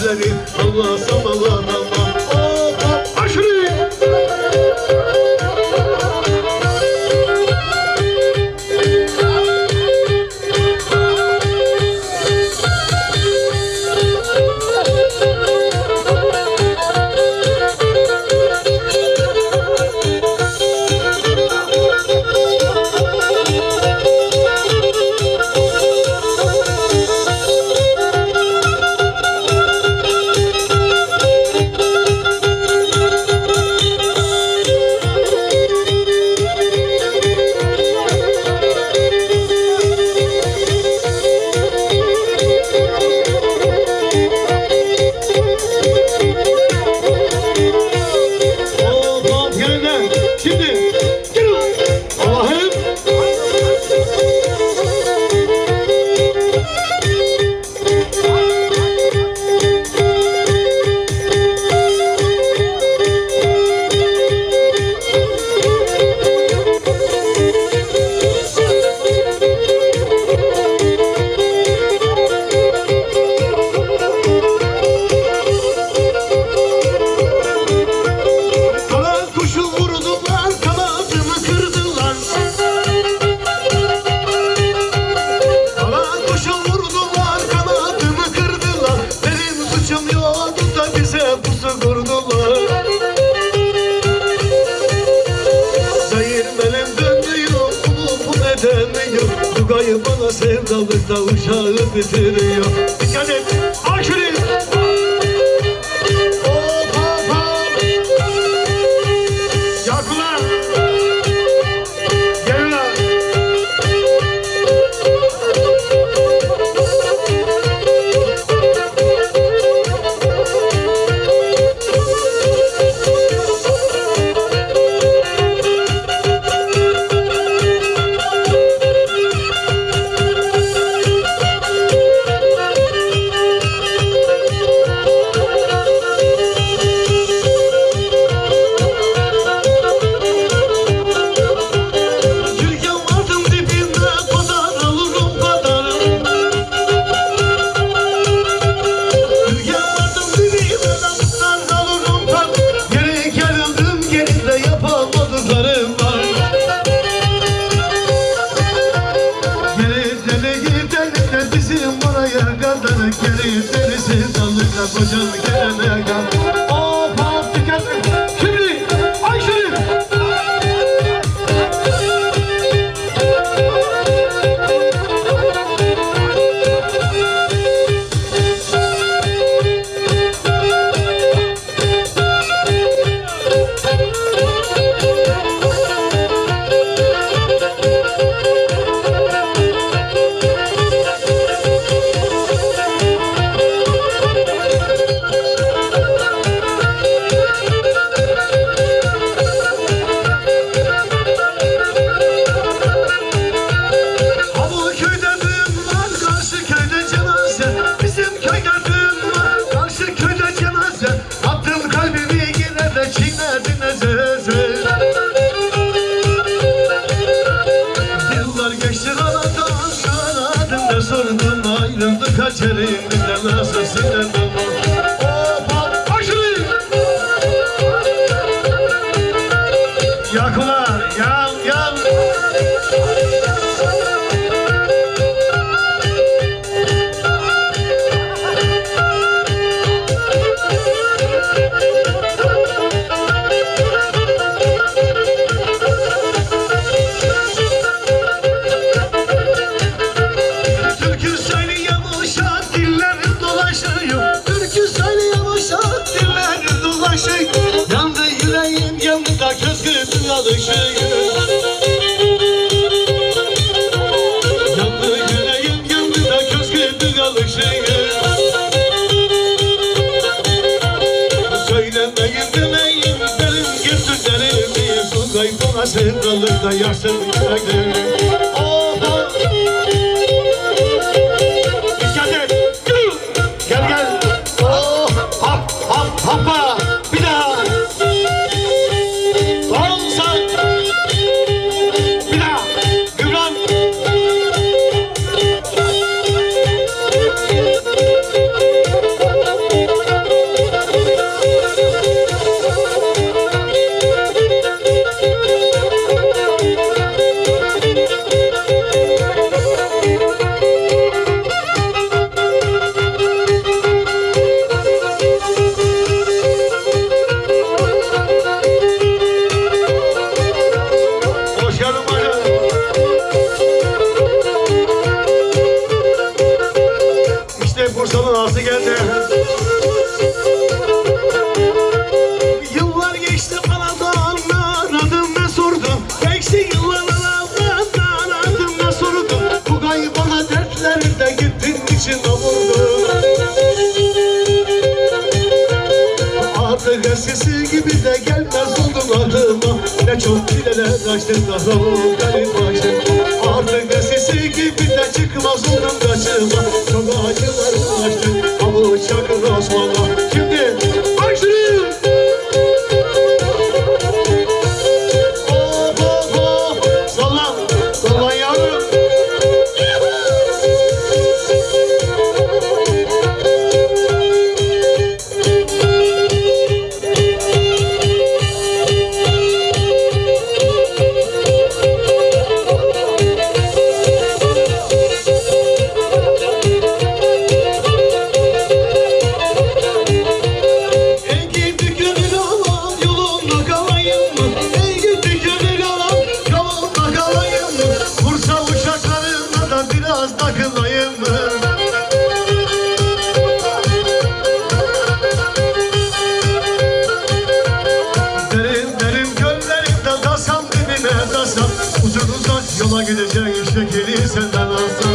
gözleri Allah sabala bana sevdalıkla uşağı bitiriyor. Dikkat et. so young. Sordum ayrıldı kaç elimden nasıl acıdalı da yaşadık sevdası geldi. Yıllar geçti anadan aradım ve sordum. Geçti yıllar anadan aradım ve sordum. Bu kaybana dertlerde gittin için avurdum. Artık eskisi gibi de gelmez oldum adıma. Ne çok dileler açtın daha o garip başım. Artık eskisi gibi de çıkmaz oldum kaçıma. look at those one. Yola gideceğim şekeri senden alsam